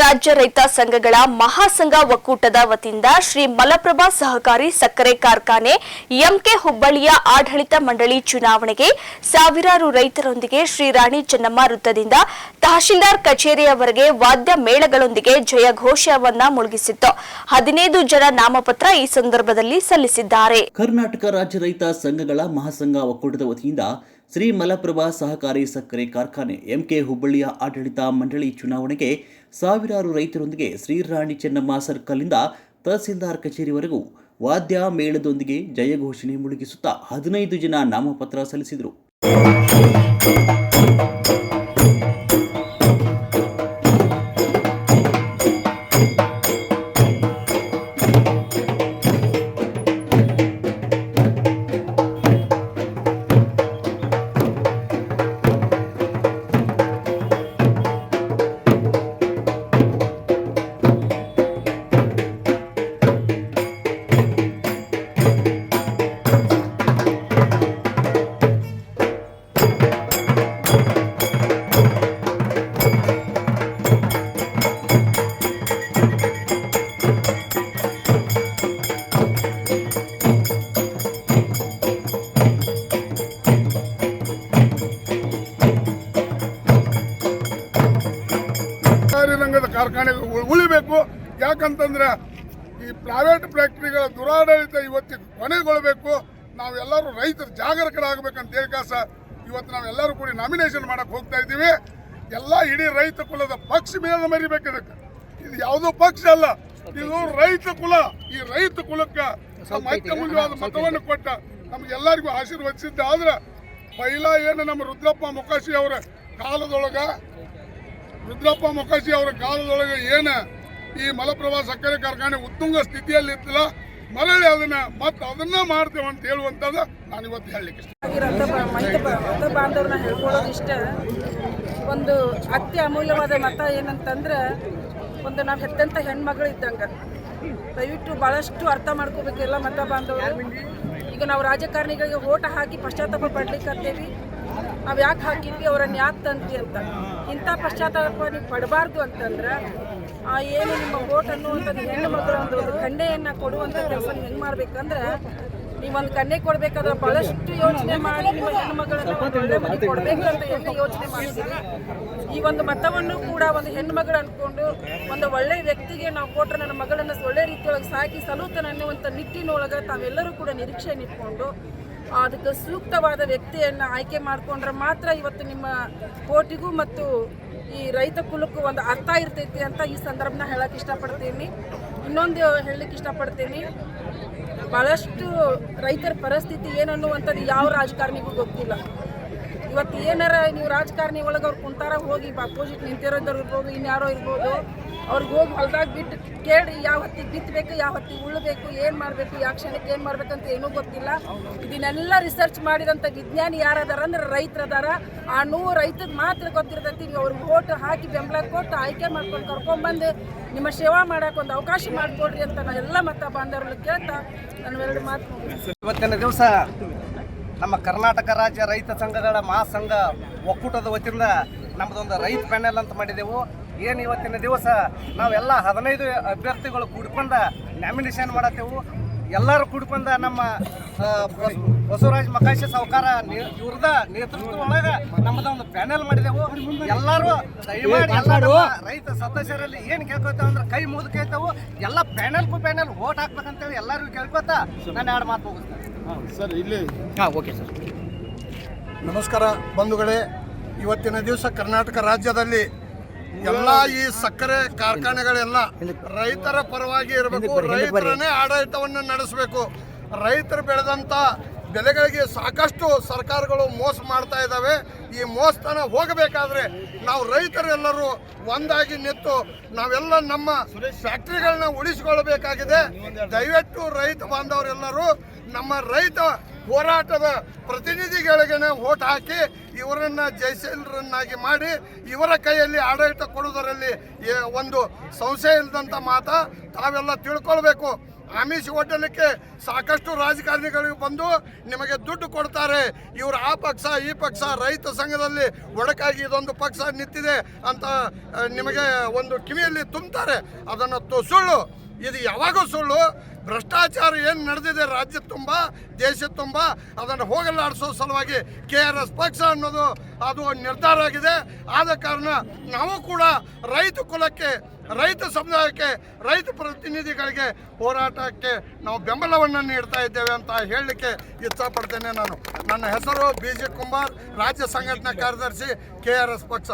ರಾಜ್ಯ ರೈತ ಸಂಘಗಳ ಮಹಾಸಂಘ ಒಕ್ಕೂಟದ ವತಿಯಿಂದ ಶ್ರೀ ಮಲಪ್ರಭಾ ಸಹಕಾರಿ ಸಕ್ಕರೆ ಕಾರ್ಖಾನೆ ಎಂಕೆ ಹುಬ್ಬಳ್ಳಿಯ ಆಡಳಿತ ಮಂಡಳಿ ಚುನಾವಣೆಗೆ ಸಾವಿರಾರು ರೈತರೊಂದಿಗೆ ಶ್ರೀ ರಾಣಿ ಚೆನ್ನಮ್ಮ ವೃತ್ತದಿಂದ ತಹಶೀಲ್ದಾರ್ ಕಚೇರಿಯವರೆಗೆ ವಾದ್ಯ ಮೇಳಗಳೊಂದಿಗೆ ಜಯಘೋಷವನ್ನ ಮುಳುಗಿಸಿತ್ತು. ಹದಿನೈದು ಜನ ನಾಮಪತ್ರ ಈ ಸಂದರ್ಭದಲ್ಲಿ ಸಲ್ಲಿಸಿದ್ದಾರೆ. ಕರ್ನಾಟಕ ರಾಜ್ಯ ರೈತ ಸಂಘಗಳ ಮಹಾಸಂಘ ಒಕ್ಕೂಟದ ವತಿಯಿಂದ ಶ್ರೀ ಮಲಪ್ರಭಾ ಸಹಕಾರಿ ಸಕ್ಕರೆ ಕಾರ್ಖಾನೆ ಎಂಕೆ ಹುಬ್ಬಳ್ಳಿಯ ಆಡಳಿತ ಮಂಡಳಿ ಚುನಾವಣೆಗೆ ಸಾವಿರಾರು ರೈತರೊಂದಿಗೆ ಶ್ರೀರಾಣಿ ಚೆನ್ನಮ್ಮ ಸರ್ಕಲ್ನಿಂದ ತಹಸೀಲ್ದಾರ್ ಕಚೇರಿವರೆಗೂ ವಾದ್ಯ ಮೇಳದೊಂದಿಗೆ ಜಯಘೋಷಣೆ ಮುಳುಗಿಸುತ್ತಾ ಹದಿನೈದು ಜನ ನಾಮಪತ್ರ ಸಲ್ಲಿಸಿದರು. ರಂಗದ ಉಳಿಬೇಕು. ಯಾಕಂತಂದ್ರೆ ಈ ಪ್ರೈವೇಟ್ ಫ್ಯಾಕ್ಟ್ರಿಗಳ ದುರಾಡಳಿತ ಇವತ್ತಿಗೆ ಕೊನೆಗೊಳ್ಳಬೇಕು ನಾವೆಲ್ಲರೂ ರೈತರು ಜಾಗರೂಕರಾಗಬೇಕಂತ ಹೇಳಿಕಾಸ ಇವತ್ತು ನಾವೆಲ್ಲರೂ ಕೂಡಿ ನಾಮಿನೇಷನ್ ಮಾಡಕ್ಕೆ ಹೋಗ್ತಾ ಇದ್ದೀವಿ. ಎಲ್ಲ ಇಡೀ ರೈತ ಕುಲದ ಪಕ್ಷ ಮೇಲೆ ಮರಿಬೇಕು ಇದಕ್ಕೆ. ಇದು ಯಾವುದೋ ಪಕ್ಷ ಅಲ್ಲ. ಇದು ರೈತ ಕುಲ. ಈ ರೈತ ಕುಲಕ್ಕೆ ಅತ್ಯಮೂಲ್ಯವಾದ ಮತವನ್ನು ಕೊಟ್ಟ ನಮ್ಗೆಲ್ಲರಿಗೂ ಆಶೀರ್ವದಿಸಿದ್ದ ಆದ್ರೆ ಪೈಲ ಏನು ನಮ್ಮ ರುದ್ರಪ್ಪ ಮುಖಾಶಿ ಅವರ ಕಾಲದೊಳಗ ರುದ್ರಪ್ಪ ಮೊಕಾಶಿ ಅವರ ಕಾಲದೊಳಗೆ ಏನ ಈ ಮಲಪ್ರಭಾ ಸಕ್ಕರೆ ಕಾರ್ಖಾನೆ ಉತ್ತುಂಗ ಸ್ಥಿತಿಯಲ್ಲಿ ಇತ್ತಲ್ಲ, ಮರಳಿ ಅದನ್ನ ಮತ್ತೆ ಅದನ್ನ ಮಾಡ್ತೇವೆ ಅಂತ ಹೇಳುವಂತದ ನಾನು ಇವತ್ತು ಹೇಳಲಿಕ್ಕೆ ರಥ ಹೇಳ್ಕೊಳ್ಳೋದು ಇಷ್ಟ. ಒಂದು ಅತಿ ಅಮೂಲ್ಯವಾದ ಮತ ಏನಂತಂದ್ರೆ, ಒಂದು ನಾವು ಹೆತ್ತಂತ ಹೆಣ್ಮಗಳು ಇದ್ದಂಗ. ದಯವಿಟ್ಟು ಭಾಳಷ್ಟು ಅರ್ಥ ಮಾಡ್ಕೋಬೇಕು ಎಲ್ಲ ಮತ ಬಾಂಧವರು. ಈಗ ನಾವು ರಾಜಕಾರಣಿಗಳಿಗೆ ಓಟ ಹಾಕಿ ಪಶ್ಚಾತ್ತಾಪ ಪಡ್ಲಿಕ್ಕಂತೇವಿ ನಾವು ಯಾಕೆ ಹಾಕಿದ್ವಿ? ಅವರನ್ನು ಯಾಕೆ ತಂದ್ವಿ ಅಂತ. ಇಂಥ ಪಶ್ಚಾತ್ತಾಪ ನೀವು ಪಡಬಾರ್ದು ಅಂತಂದ್ರೆ, ಆ, ಏನು ನಿಮ್ಮ ಓಟ್ ಅನ್ನುವಂಥದ್ದು ಹೆಣ್ಣು ಮಕ್ಕಳ ಒಂದು ಒಂದು ಕೊಡುವಂಥ ಕೆಲಸ ಹೆಂಗೆ ಮಾಡ್ಬೇಕಂದ್ರೆ ನೀವೊಂದು ಕನ್ಯೆ ಕೊಡ್ಬೇಕಾದ್ರೆ ಬಹಳಷ್ಟು ಯೋಚನೆ ಮಾಡಿ, ನಿಮ್ಮ ಹೆಣ್ಣು ಮಗಳನ್ನು ಒಳ್ಳೆ ಮನೆ ಕೊಡ್ಬೇಕು ಅಂತ ಎಲ್ಲ ಯೋಚನೆ ಮಾಡಿದ್ದೀರಿ ಈ ಒಂದು ಮತವನ್ನು ಕೂಡ ಒಂದು ಹೆಣ್ಣು ಮಗಳು ಅನ್ಕೊಂಡು ಒಂದು ಒಳ್ಳೆ ವ್ಯಕ್ತಿಗೆ ನಾವು ಕೊಟ್ಟರೆ ನನ್ನ ಮಗಳನ್ನ ಒಳ್ಳೆ ರೀತಿಯೊಳಗೆ ಸಾಕಿ ಸಲೂತನ ಅನ್ನುವಂಥ ನಿಟ್ಟಿನೊಳಗೆ ತಾವೆಲ್ಲರೂ ಕೂಡ ನಿರೀಕ್ಷೆ ಇಟ್ಕೊಂಡು ಅದಕ್ಕೆ ಸೂಕ್ತವಾದ ವ್ಯಕ್ತಿಯನ್ನು ಆಯ್ಕೆ ಮಾಡಿಕೊಂಡ್ರೆ ಮಾತ್ರ ಇವತ್ತು ನಿಮ್ಮ ಕೋಟಿಗೂ ಮತ್ತು ಈ ರೈತ ಕುಲಕ್ಕೂ ಒಂದು ಅರ್ಥ ಇರ್ತೈತಿ ಅಂತ ಈ ಸಂದರ್ಭನ ಹೇಳಕ್ಕೆ ಇಷ್ಟಪಡ್ತೀನಿ. ಇನ್ನೊಂದು ಹೇಳಲಿಕ್ಕೆ ಇಷ್ಟಪಡ್ತೀನಿ. ಭಾಳಷ್ಟು ರೈತರ ಪರಿಸ್ಥಿತಿ ಏನನ್ನುವಂಥದ್ದು ಯಾವ ರಾಜಕಾರಣಿಗೂ ಗೊತ್ತಿಲ್ಲ. ಇವತ್ತು ಏನಾರ ನೀವು ರಾಜಕಾರಣಿ ಒಳಗೆ ಅವ್ರು ಕುಂತಾರ, ಹೋಗಿ ಅಪೋಸಿಟ್ ನಿಂತಿರೋದವ್ರು ಇರ್ಬೋದು, ಇನ್ಯಾರೋ ಇರ್ಬೋದು, ಅವ್ರಿಗೆ ಹೋಗಿ ಹೊಲ್ದಾಗ ಬಿಟ್ಟು ಕೇಳಿ ಯಾವ ಹೊತ್ತಿಗೆ ಬಿತ್ತಬೇಕು ಯಾವ ಹೊತ್ತಿಗೆ ಉಳ್ಬೇಕು ಏನು ಮಾಡಬೇಕು, ಯಾವ ಕ್ಷಣಕ್ಕೆ ಏನು ಮಾಡ್ಬೇಕಂತ ಏನೂ ಗೊತ್ತಿಲ್ಲ ಇದನ್ನೆಲ್ಲ ರಿಸರ್ಚ್ ಮಾಡಿದಂಥ ವಿಜ್ಞಾನಿ ಯಾರದಾರ ಅಂದ್ರೆ ರೈತರದಾರ ಆ ನೂ ರೈತದ ಮಾತ್ರ ಗೊತ್ತಿರ್ತೈತಿ, ನೀವು ಅವ್ರಿಗೆ ಓಟ್ ಹಾಕಿ ಬೆಂಬಲ ಕೊಟ್ಟು ಆಯ್ಕೆ ಮಾಡ್ಕೊಂಡು ಕರ್ಕೊಂಡ್ಬಂದು ನಿಮ್ಮ ಸೇವಾ ಮಾಡೋಕೆ ಒಂದು ಅವಕಾಶ ಮಾಡಿಕೊಡ್ರಿ ಅಂತ ನಾ ಎಲ್ಲ ಮತ ಬಾಂಧವ್ರಲ್ಲಿ ಕೇಳ್ತಾ ನಾನು ಎರಡು ಮಾತು. ಇವತ್ತಿನ ದಿವಸ ನಮ್ಮ ಕರ್ನಾಟಕ ರಾಜ್ಯ ರೈತ ಸಂಘಗಳ ಮಹಾಸಂಘ ಒಕ್ಕೂಟದ ವತಿಯಿಂದ ನಮ್ಮದೊಂದು ರೈತ ಪ್ಯಾನೆಲ್ ಅಂತ ಮಾಡಿದೆವು. ಏನು ಇವತ್ತಿನ ದಿವಸ ನಾವೆಲ್ಲ ಹದಿನೈದು ಅಭ್ಯರ್ಥಿಗಳು ಕೂಡ್ಕೊಂಡ ನ್ಯಾಮಿನೇಷನ್ ಮಾಡತ್ತೇವು. ಎಲ್ಲರೂ ಕುಡ್ಕೊಂಡ ನಮ್ಮ ಬಸವರಾಜ್ ಮಕಾಶಿ ಸಾವುಕಾರ ಇವ್ರದ ನೇತೃತ್ವ ಒಳಗೆ ನಮ್ಮದೊಂದು ಪ್ಯಾನೆಲ್ ಮಾಡಿದೆವು. ಎಲ್ಲರೂ ದಯಮಾಡಿ ರೈತ ಸದಸ್ಯರಲ್ಲಿ ಏನು ಕೇಳ್ಕೊತೇವೆ ಅಂದ್ರೆ ಕೈ ಮುಗಿದು ಕೇಳ್ತಾವು. ಎಲ್ಲ ಪ್ಯಾನೆಲ್ಗೂ ಪ್ಯಾನೆಲ್ ಓಟ್ ಹಾಕ್ಬೇಕಂತೇಳಿ ಎಲ್ಲರಿಗೂ ಕೇಳ್ಕೊತಾ ನಾನು ಎರಡು ಮಾತು ಹೋಗುತ್ತೆ ಸರ್ ಇಲ್ಲಿ. ಹಾಂ ಓಕೆ ಸರ್. ನಮಸ್ಕಾರ ಬಂಧುಗಳೇ. ಇವತ್ತಿನ ದಿವಸ ಕರ್ನಾಟಕ ರಾಜ್ಯದಲ್ಲಿ ಎಲ್ಲ ಈ ಸಕ್ಕರೆ ಕಾರ್ಖಾನೆಗಳೆಲ್ಲ ರೈತರ ಪರವಾಗಿ ಇರಬೇಕು. ರೈತರನ್ನೇ ಆಡಳಿತವನ್ನು ನಡೆಸಬೇಕು. ರೈತರು ಬೆಳೆದಂತ ಬೆಲೆಗಳಿಗೆ ಸಾಕಷ್ಟು ಸರ್ಕಾರಗಳು ಮೋಸ ಮಾಡ್ತಾ ಇದ್ದಾವೆ. ಈ ಮೋಸತನ ಹೋಗಬೇಕಾದ್ರೆ ನಾವು ರೈತರೆಲ್ಲರೂ ಒಂದಾಗಿ ನಿಂತು ನಾವೆಲ್ಲ ನಮ್ಮ ಫ್ಯಾಕ್ಟ್ರಿಗಳನ್ನ ಉಳಿಸಿಕೊಳ್ಳಬೇಕಾಗಿದೆ ದಯವಿಟ್ಟು ರೈತ ಬಾಂಧವರೆಲ್ಲರೂ ನಮ್ಮ ರೈತ ಹೋರಾಟದ ಪ್ರತಿನಿಧಿಗಳಿಗೆ ಓಟ್ ಹಾಕಿ ಇವರನ್ನ ಜಯಶೀಲರನ್ನಾಗಿ ಮಾಡಿ ಇವರ ಕೈಯಲ್ಲಿ ಆಡಳಿತ ಕೊಡುವುದರಲ್ಲಿ ಒಂದು ಸಂಶಯ ಇಲ್ಲದಂಥ ಮಾತ ತಾವೆಲ್ಲ ತಿಳ್ಕೊಳ್ಬೇಕು. ಆಮಿಷ ಒಡ್ಡಲಿಕ್ಕೆ ಸಾಕಷ್ಟು ರಾಜಕಾರಣಿಗಳಿಗೆ ಬಂದು ನಿಮಗೆ ದುಡ್ಡು ಕೊಡ್ತಾರೆ. ಇವರು ಆ ಪಕ್ಷ, ಈ ಪಕ್ಷ, ರೈತ ಸಂಘದಲ್ಲಿ ಒಡಕಾಗಿ ಇದೊಂದು ಪಕ್ಷ ನಿಂತಿದೆ ಅಂತ ನಿಮಗೆ ಒಂದು ಕಿವಿಯಲ್ಲಿ ತುಂಬುತ್ತಾರೆ ಅದನ್ನು ಸುಳ್ಳು ಇದು ಯಾವಾಗೂ ಸುಳ್ಳು. ಭ್ರಷ್ಟಾಚಾರ ಏನು ನಡೆದಿದೆ ರಾಜ್ಯ ತುಂಬ, ದೇಶ ತುಂಬ, ಅದನ್ನು ಹೋಗಲಾಡಿಸೋ ಸಲುವಾಗಿ ಕೆ ಆರ್ ಎಸ್ ಪಕ್ಷ ಅನ್ನೋದು ಅದು ನಿರ್ಧಾರ ಆಗಿದೆ. ಆದ ಕಾರಣ ನಾವು ಕೂಡ ರೈತ ಕುಲಕ್ಕೆ, ರೈತ ಸಮುದಾಯಕ್ಕೆ, ರೈತ ಪ್ರತಿನಿಧಿಗಳಿಗೆ ಹೋರಾಟಕ್ಕೆ ನಾವು ಬೆಂಬಲವನ್ನು ನೀಡ್ತಾ ಇದ್ದೇವೆ ಅಂತ ಹೇಳಲಿಕ್ಕೆ ಇಷ್ಟಪಡ್ತೇನೆ ನಾನು. ನನ್ನ ಹೆಸರು ಬಿ ಜೆ ಕುಮಾರ್ ರಾಜ್ಯ ಸಂಘಟನಾ ಕಾರ್ಯದರ್ಶಿ ಕೆ ಆರ್ ಎಸ್ ಪಕ್ಷ.